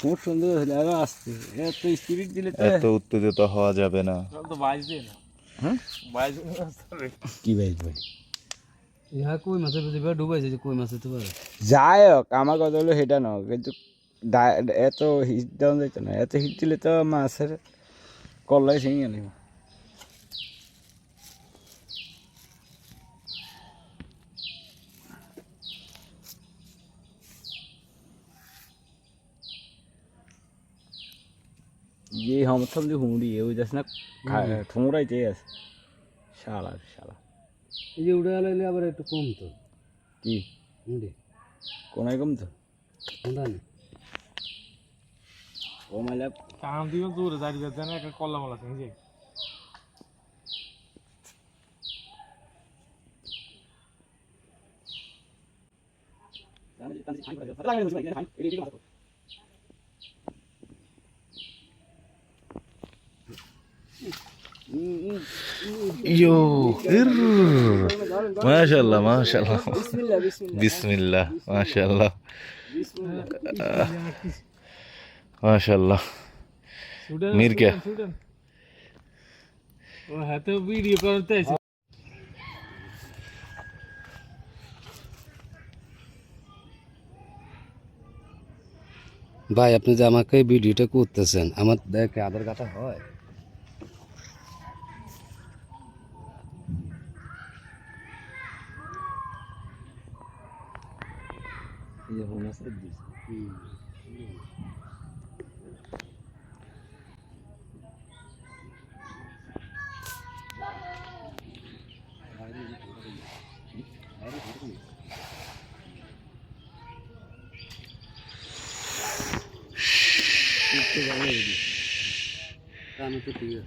খুব সুন্দর হলে আরও আসতে এত স্পিরিট দিলে তো এত উত্তেজিত হওয়া যাবে না। তো বাইশ দিন হ্যাঁ? বাইশ কি ভাই ভাই? ইহা কই মাছের ভিতরে ডুবাইছে যে কই মাছ হতে পারে যাই হোক আমার কথা হলো সেটা না কিন্তু ডা- এত হিট দেওয়া যাইতো না। এত হিট দিলে তো মাছের কল্লাই ভেঙে যে হমথম যে হুমড়ি ওই যাস না ঠুমরাইতে আছে শালা শালা এই যে উড়ে আলাইলে আবার একটু কম তো কি মুড়ি কোনায় কম তো কোনটা নেই ও মাইলা কাম দিও দূরে দাঁড়িয়ে যাচ্ছে না একটা কল্লা মালা সঙ্গে ইয়ো ইর। মাশাআল্লাহ মাশাআল্লাহ। বিসমিল্লাহ মাশাআল্লাহ। মাশাআল্লাহ। মির কে? ও হাতে ভিডিও করতে আছে। ভাই আপনি যে আমাকে ভিডিওটা করতেছেন আমার দেখে আধার কাটা হয়। ये होना से दी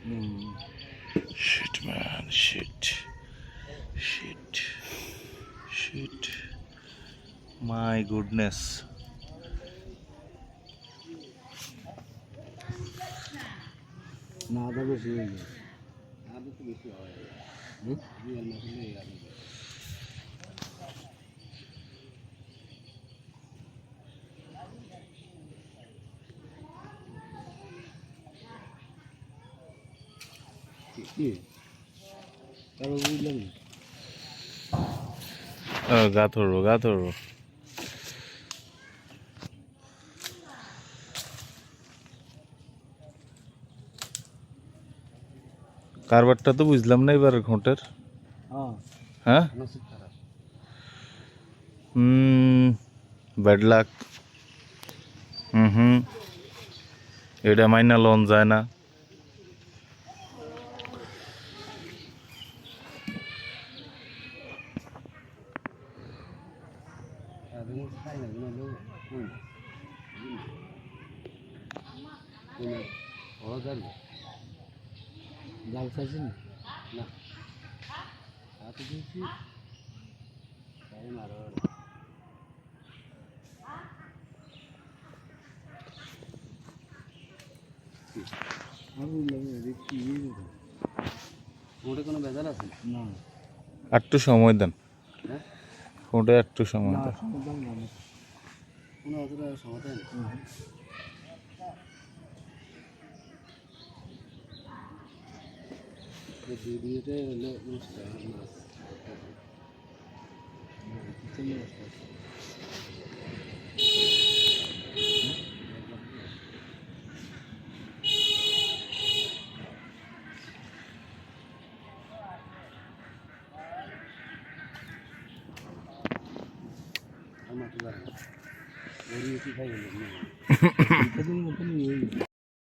Mm. Shit, man. Shit. Shit. Shit. My goodness. না আদা বেশি হয়ে যায়। আদা তো বেশি হয় হুম? রিয়াল মাছ হলে এই আদা বেশি। কি তারপর বুঝলাম না Oh, গা ধরবো গা ধরবো কারবারটা তো বুঝলাম না এবার ঘোটের। হ্যাঁ। হ্যাঁ? হুম ব্যাড লাক হুম হুম। এটা মাইনা লোন যায় না। আর জিনিস খাই না? কোনো হাতে দিয়েছি। তাই মারো। বেজাল আছে? না। একটু সময় দেন। হ্যাঁ? ফোনটা একটু সময় দেন। কোনো অতটা সমাধান ভিডিওতে হলো হয় মাছ আমার তো জানি গড়িয়ে কি খাই গেল। নিয়ে